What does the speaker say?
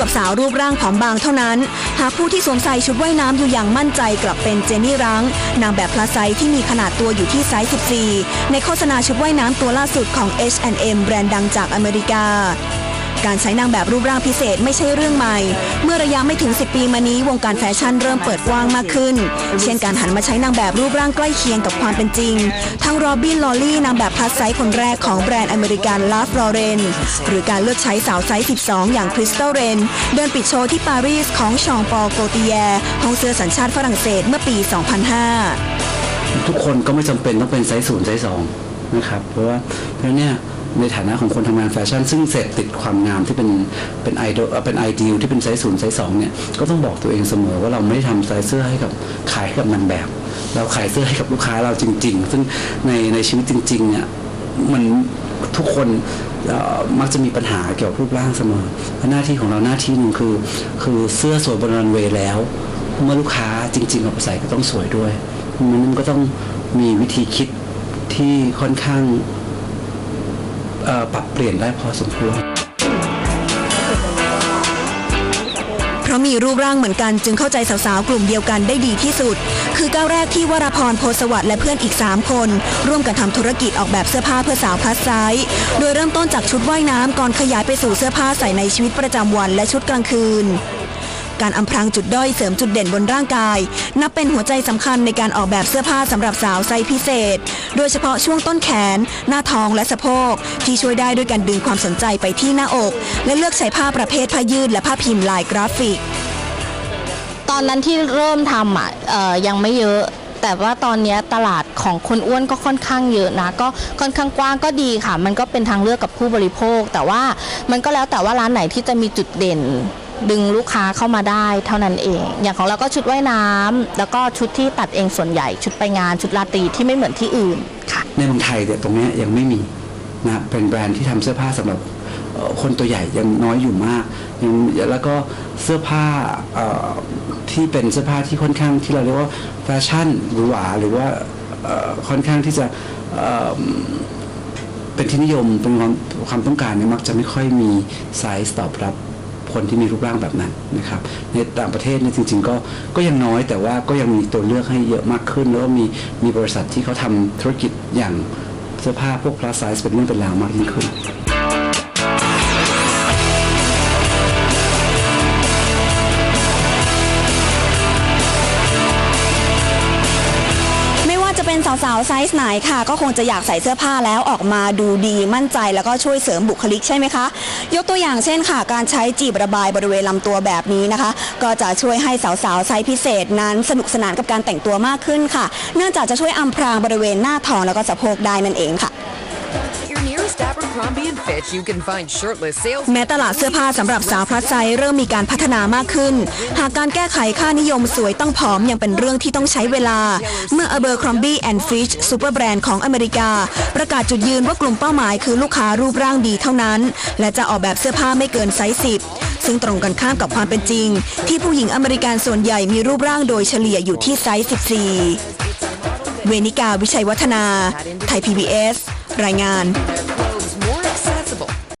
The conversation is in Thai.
กับสาวรูปร่างผอมบางเท่านั้น หากผู้ที่สวมใส่ชุดว่ายน้ำอยู่อย่างมั่นใจกลับเป็นเจนนี่รังนางแบบพลาไซที่มีขนาดตัวอยู่ที่ไซส์ 14 ในโฆษณาชุดว่ายน้ำตัวล่าสุดของ H&M แบรนด์ดังจากอเมริกา การใช้นางแบบรูปร่างพิเศษไม่ใช่เรื่องใหม่ เมื่อระยะไม่ถึง 10 ปีมานี้วงการแฟชั่นเริ่มเปิดกว้างมากขึ้น เช่นการหันมาใช้นางแบบรูปร่างใกล้เคียงกับความเป็นจริง ทั้งโรบิน ลอลี่นางแบบพลัสไซส์คนแรกของแบรนด์อเมริกันลาฟลอเรนหรือการเลือกใช้สาวไซส์ 12 อย่างคริสตัลเรน เดินปิดโชว์ที่ปารีสของชองปอลโกติแยห้องเสื้อสัญชาติฝรั่งเศสเมื่อปี 2005 ทุกคนก็ไม่จำเป็นต้องเป็นไซส์ศูนย์ไซส์สองนะครับ เพราะว่าเพราะเนี่ย ในฐานะของคนทำงานแฟชั่น ซึ่งเสพติดความงามที่เป็นเป็นไอดอลเป็นไอเดียที่เป็นไซส์ศูนย์ไซส์สองเนี่ยก็ต้องบอกตัวเองเสมอว่าเราไม่ได้ทำไซส์เสื้อให้กับขายให้กับนางแบบ เราขายเสื้อให้กับลูกค้าเราจริง ๆ ซึ่งในในชีวิตจริงๆเนี่ยมันทุกคนมักจะมีปัญหาเกี่ยวกับรูปร่างเสมอหน้าที่ของเราหน้าที่หนึ่งคือ คือเสื้อสวยบนรันเวย์แล้ว เมื่อลูกค้าจริงๆเอาไปใส่ก็ต้องสวยด้วยมันก็ต้องมีวิธีคิดที่ค่อนข้าง ปรับเปลี่ยนได้พอสมควรเพราะมีรูปร่างเหมือนกันจึงเข้าใจสาวๆ กลุ่มเดียวกันได้ดีที่สุด คือก้าวแรกที่วราพรโพสวัสด์และเพื่อนอีก 3 คน ร่วมกันทำธุรกิจออกแบบเสื้อผ้าเพื่อสาวพลัสไซส์โดยเริ่มต้นจากชุดว่ายน้ำก่อนขยายไปสู่เสื้อผ้าใส่ในชีวิตประจำวันและชุดกลางคืน การอำพรางจุดด้อยเสริมจุดเด่นบนร่างกาย นับเป็นหัวใจสำคัญในการออกแบบเสื้อผ้าสำหรับสาวไซส์พิเศษ โดยเฉพาะช่วงต้นแขน หน้าท้องและสะโพก ที่ช่วยได้ด้วยการดึงความสนใจไปที่หน้าอก และเลือกใช้ผ้าประเภทผ้ายืดและผ้าพิมพ์ลายกราฟิก ตอนนั้นที่เริ่มทำอะเอ่อยังไม่เยอะแต่ว่าตอนนี้ตลาดของคนอ้วนก็ค่อนข้างเยอะนะ ก็ค่อนข้างกว้างก็ดีค่ะ มันก็เป็นทางเลือกกับผู้บริโภค แต่ว่ามันก็แล้วแต่ว่าร้านไหนที่จะมีจุดเด่น ดึงลูกค้าเข้ามาได้เท่านั้นเอง อย่างของเราก็ชุดว่ายน้ำแล้วก็ชุดที่ตัดเองส่วนใหญ่ ชุดไปงานชุดราตรีที่ไม่เหมือนที่อื่นค่ะ ในเมืองไทยเนี่ยตรงนี้ยังไม่มีนะเป็นแบรนด์ที่ทำเสื้อผ้าสำหรับคนตัวใหญ่ยังน้อยอยู่มากยังแล้วก็เสื้อผ้าที่เป็นเสื้อผ้าที่ค่อนข้างที่เราเรียกว่าแฟชั่นหรูหราหรือว่าค่อนข้างที่จะเอ่อเป็นที่นิยมเป็นความความต้องการเนี่ยมักจะไม่ค่อยมีไซส์ตอบรับ คนที่มีรูปร่างแบบนั้นนะครับในต่างประเทศเนี่ยจริง ๆ ก็ก็ยังน้อยแต่ว่าก็ยังมีตัวเลือกให้เยอะมากขึ้น แล้วก็มีมีบริษัทที่เขาทำธุรกิจอย่างเสื้อผ้าพวก plus size เป็นเรื่องเป็นราวมากยิ่งขึ้น จะเป็นสาวๆไซส์ไหนค่ะ ก็คงจะอยากใส่เสื้อผ้าแล้วออกมาดูดีมั่นใจแล้วก็ช่วยเสริมบุคลิกใช่ไหมคะ ยกตัวอย่างเช่นค่ะ การใช้จีบระบายบริเวณลำตัวแบบนี้นะคะ ก็จะช่วยให้สาวๆไซส์พิเศษนั้นสนุกสนานกับการแต่งตัวมากขึ้นค่ะ เนื่องจากจะช่วยอำพรางบริเวณหน้าท้องแล้วก็สะโพกได้นั่นเองค่ะ แม้ตลาดเสื้อผ้าสำหรับสาวพลัสไซส์เริ่มมีการพัฒนามากขึ้น หากการแก้ไขค่านิยมสวยต้องผอมยังเป็นเรื่องที่ต้องใช้เวลา เมื่อ Abercrombie and Fitch ซูเปอร์แบรนด์ของอเมริกา ประกาศจุดยืนว่ากลุ่มเป้าหมายคือลูกค้ารูปร่างดีเท่านั้น และจะออกแบบเสื้อผ้าไม่เกินไซส์10ซึ่งตรงกันข้ามกับความเป็นจริง ที่ผู้หญิงอเมริกันส่วนใหญ่มีรูปร่างโดยเฉลี่ยอยู่ที่ไซส์ 14 เวนิกาวิชัยวัฒนา ไทย PBS รายงาน